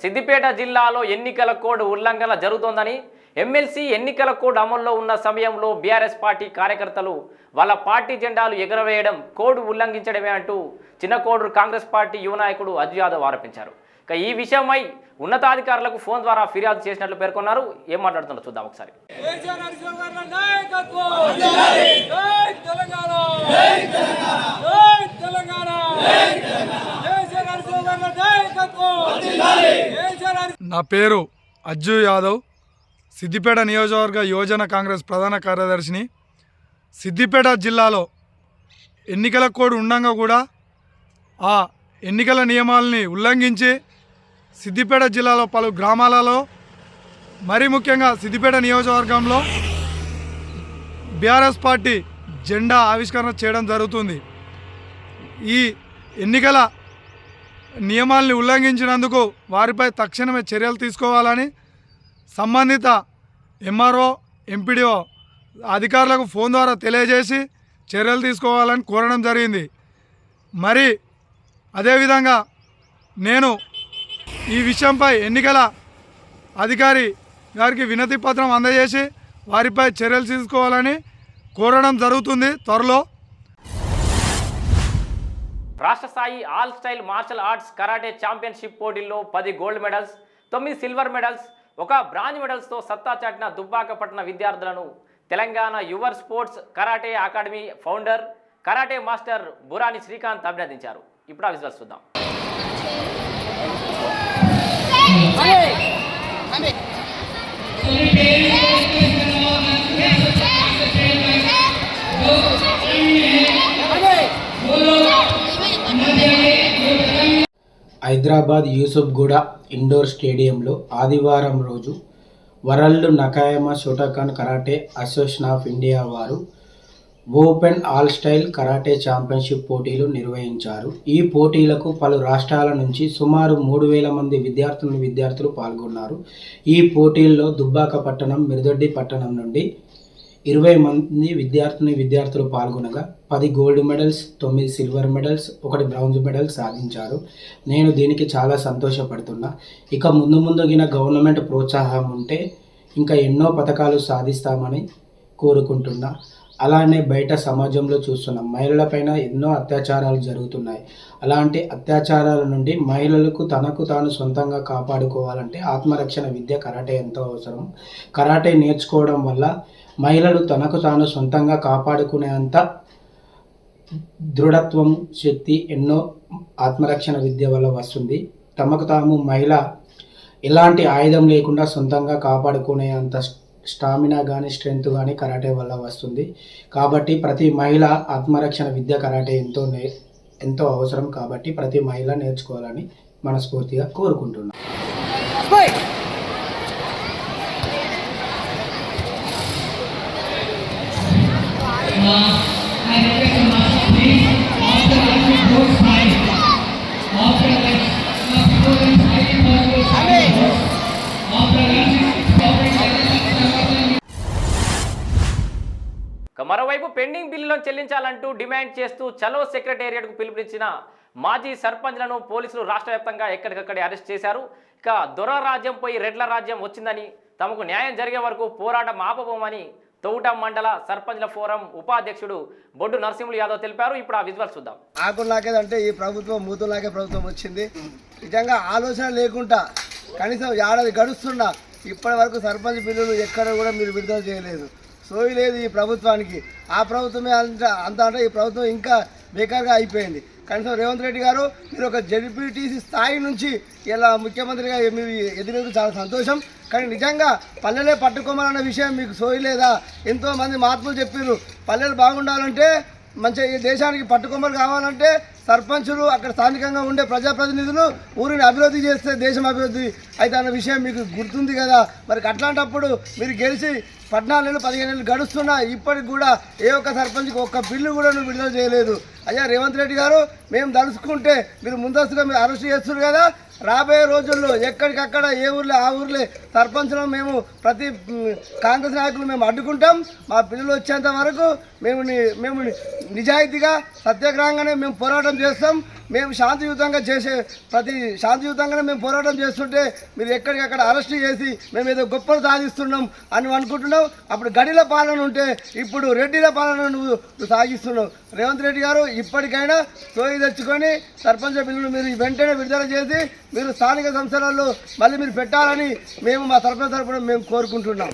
సిద్దిపేట జిల్లాలో ఎన్నికల కోడ్ ఉల్లంఘన జరుగుతోందని ఎమ్మెల్సీ ఎన్నికల కోడ్ అమల్లో ఉన్న సమయంలో బీఆర్ఎస్ పార్టీ కార్యకర్తలు వాళ్ళ పార్టీ జెండాలు ఎగురవేయడం కోడ్ ఉల్లంఘించడమే అంటూ చిన్న కోడూరు కాంగ్రెస్ పార్టీ యువ నాయకుడు అజు యాదవ్ ఆరోపించారు. ఇక ఈ విషయమై ఉన్నతాధికారులకు ఫోన్ ద్వారా ఫిర్యాదు చేసినట్లు పేర్కొన్నారు. ఏం మాట్లాడుతున్నారో చూద్దాం ఒకసారి. నా పేరు అజ్జు యాదవ్. సిద్దిపేట నియోజకవర్గ యోజన కాంగ్రెస్ ప్రధాన కార్యదర్శిని. సిద్దిపేట జిల్లాలో ఎన్నికల కోడ్ ఉండంగా కూడా ఆ ఎన్నికల నియమాలని ఉల్లంఘించి సిద్దిపేట జిల్లాలో పలు గ్రామాలలో మరీ ముఖ్యంగా సిద్దిపేట నియోజకవర్గంలో బీఆర్ఎస్ పార్టీ జెండా ఆవిష్కరణ చేయడం జరుగుతుంది. ఈ ఎన్నికల నియమాల్ని ఉల్లంఘించినందుకు వారిపై తక్షణమే చర్యలు తీసుకోవాలని సంబంధిత ఎంఆర్ఓ ఎంపీడీఓ అధికారులకు ఫోన్ ద్వారా తెలియజేసి చర్యలు తీసుకోవాలని కోరడం జరిగింది. మరి అదేవిధంగా నేను ఈ విషయంపై ఎన్నికల అధికారి గారికి వినతి పత్రం అందజేసి వారిపై చర్యలు తీసుకోవాలని కోరడం జరుగుతుంది త్వరలో. రాష్ట్ర స్థాయి all style martial arts karate championship పోటీల్లో పది గోల్డ్ మెడల్స్ తొమ్మిది సిల్వర్ మెడల్స్ ఒక బ్రాంజ్ మెడల్స్తో సత్తా చాటిన దుబ్బాకపట్న విద్యార్థులను Telangana your sports karate academy founder karate master Burani Srikanth అభినందించారు. ఇప్పుడు ఆ విజువల్స్ చూద్దాం. హైదరాబాద్ యూసుఫ్గూడ ఇండోర్ స్టేడియంలో ఆదివారం రోజు world Nakayama Shotokan karate association of India వారు open all style karate championship పోటీలు నిర్వహించారు. ఈ పోటీలకు పలు రాష్ట్రాల నుంచి సుమారు మూడు వేల మంది విద్యార్థులు విద్యార్థులు పాల్గొన్నారు. ఈ పోటీల్లో దుబ్బాక పట్టణం మిరుదొడ్డి పట్టణం నుండి ఇరవై మంది విద్యార్థిని విద్యార్థులు పాల్గొనగా పది గోల్డ్ మెడల్స్ తొమ్మిది సిల్వర్ మెడల్స్ ఒకటి బ్రౌంజ్ మెడల్ సాధించారు. నేను దీనికి చాలా సంతోషపడుతున్నా. ఇక ముందు ముందుగిన గవర్నమెంట్ ప్రోత్సాహం ఉంటే ఇంకా ఎన్నో పథకాలు సాధిస్తామని కోరుకుంటున్నా. అలానే బయట సమాజంలో చూస్తున్నాం మహిళలపైన ఎన్నో అత్యాచారాలు జరుగుతున్నాయి. అలాంటి అత్యాచారాల నుండి మహిళలకు తనకు తాను సొంతంగా కాపాడుకోవాలంటే ఆత్మరక్షణ విద్య కరాటే ఎంతో అవసరం. కరాటే నేర్చుకోవడం వల్ల మహిళలు తనకు తాను సొంతంగా కాపాడుకునేంత దృఢత్వం శక్తి ఎన్నో ఆత్మరక్షణ విద్య వల్ల వస్తుంది. తమకు తాము మహిళ ఎలాంటి ఆయుధం లేకుండా సొంతంగా కాపాడుకునే అంత స్టామినా కానీ స్ట్రెంగ్త్ కానీ కరాటే వల్ల వస్తుంది. కాబట్టి ప్రతి మహిళ ఆత్మరక్షణ విద్య కరాటే ఎంతో నే ఎంతో అవసరం కాబట్టి ప్రతి మహిళ నేర్చుకోవాలని మనస్ఫూర్తిగా కోరుకుంటున్నాను మరోవైపు పెండింగ్ బిల్లులను చెల్లించాలంటూ డిమాండ్ చేస్తూ చలో సెక్రటేరియట్కు పిలుపునిచ్చిన మాజీ సర్పంచ్లను పోలీసులు రాష్ట్ర వ్యాప్తంగా ఎక్కడికక్కడే అరెస్ట్ చేశారు. ఇక దొర రాజ్యం పోయి రెడ్ల రాజ్యం వచ్చిందని తమకు న్యాయం జరిగే వరకు పోరాటం ఆపబోమని తౌట మండల సర్పంచ్ల ఫోరం ఉపాధ్యక్షుడు బొడ్డు నరసింహులు యాదవ్ తెలిపారు. ఇప్పుడు ఆ విజువల్ చూద్దాం. ఆకులు ఈ ప్రభుత్వం మూతులాగే ప్రభుత్వం వచ్చింది. నిజంగా ఆలోచన లేకుండా కనీసం ఏడాది గడుస్తున్నా ఇప్పటి వరకు సర్పంచ్ బిల్లులు ఎక్కడ కూడా మీరు విడుదల చేయలేదు. సోయి లేదు ఈ ప్రభుత్వానికి. ఆ ప్రభుత్వమే అంత అంత అంటే ఈ ప్రభుత్వం ఇంకా బేకార్గా అయిపోయింది. కనీసం రేవంత్ రెడ్డి గారు మీరు ఒక జడ్పీటీసీ స్థాయి నుంచి ఇలా ముఖ్యమంత్రిగా మీరు ఎదిగినందుకు చాలా సంతోషం. కానీ నిజంగా పల్లెలే పట్టుకోవాలన్న విషయం మీకు సోయలేదా ఎంతోమంది మహాత్ములు చెప్పారు పల్లెలు బాగుండాలంటే మంచిగా ఈ దేశానికి పట్టుకొమ్మలు కావాలంటే సర్పంచులు అక్కడ స్థానికంగా ఉండే ప్రజాప్రతినిధులు ఊరిని అభివృద్ధి చేస్తే దేశం అభివృద్ధి అయితే అన్న విషయం మీకు గుర్తుంది కదా? మరి అట్లాంటప్పుడు మీరు గెలిచి పద్నాలుగు నెలలు పదిహేను నెలలు గడుస్తున్నా ఇప్పటికి కూడా ఏ ఒక్క సర్పంచ్కి ఒక్క బిల్లు కూడా నువ్వు విడుదల చేయలేదు. అయ్యా రేవంత్ రెడ్డి గారు మేము తలుచుకుంటే మీరు ముందస్తుగా మీరు అరెస్ట్ చేస్తున్నారు కదా? రాబోయే రోజుల్లో ఎక్కడికక్కడ ఏ ఊర్లో ఆ ఊర్లే సర్పంచ్లో మేము ప్రతి కాంగ్రెస్ నాయకులు మేము అడ్డుకుంటాం. మా పిల్లలు వచ్చేంత వరకు మేము మేము నిజాయితీగా సత్యాగ్రహంగానే మేము పోరాటం పోరాటం చేస్తాం. మేము శాంతియుతంగా చేసే ప్రతి శాంతియుతంగానే మేము పోరాటం చేస్తుంటే మీరు ఎక్కడికక్కడ అరెస్ట్ చేసి మేము ఏదో గొప్పలు సాధిస్తున్నాం అని అనుకుంటున్నాం. అప్పుడు గడిల పాలన ఉంటే ఇప్పుడు రెడ్డిల పాలన నువ్వు సాగిస్తున్నావు. రేవంత్ రెడ్డి గారు ఇప్పటికైనా సోయి తెచ్చుకొని సర్పంచ్ బిల్లును మీరు వెంటనే విడుదల చేసి మీరు స్థానిక సంస్థలలో మళ్ళీ మీరు పెట్టాలని మేము మా సర్పంచ్ తరపున మేము కోరుకుంటున్నాం.